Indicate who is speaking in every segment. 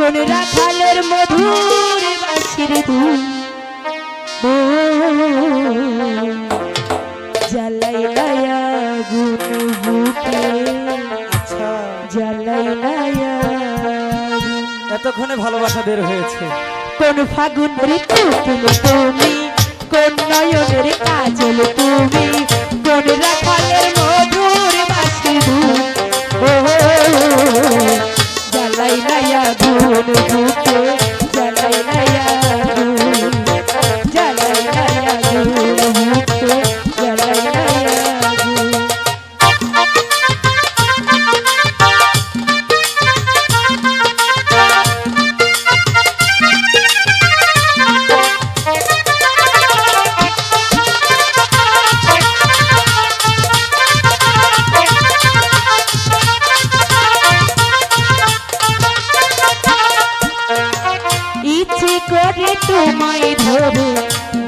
Speaker 1: কোন রাখালের মধুর বাসির জ্বালাই
Speaker 2: আচ্ছা। এতক্ষণে ভালোবাসা বের হয়েছে।
Speaker 1: কোন ফাগুন ঋতু তুমি তুমি কোন নয়নের কাজল তুমি কোন রাখালের মধুর বাসির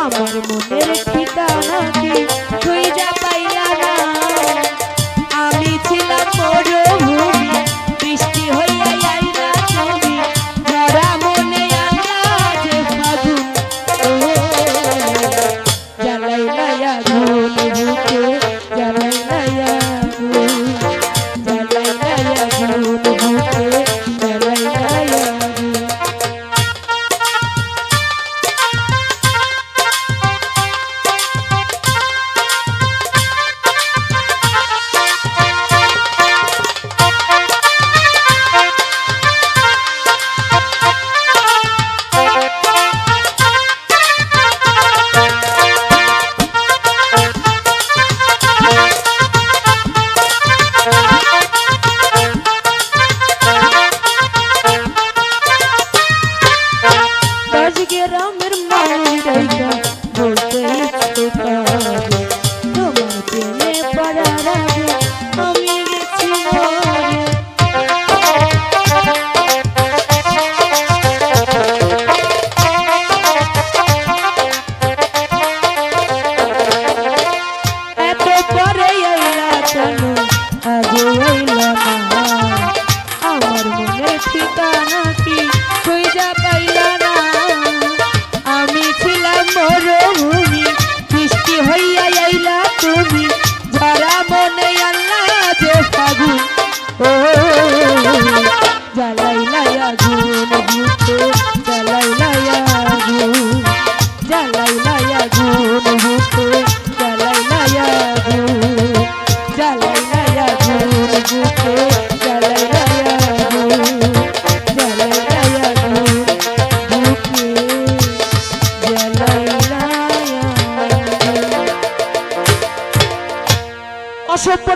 Speaker 1: আমার মনের ঠিকানা কি? তুই যা বলতে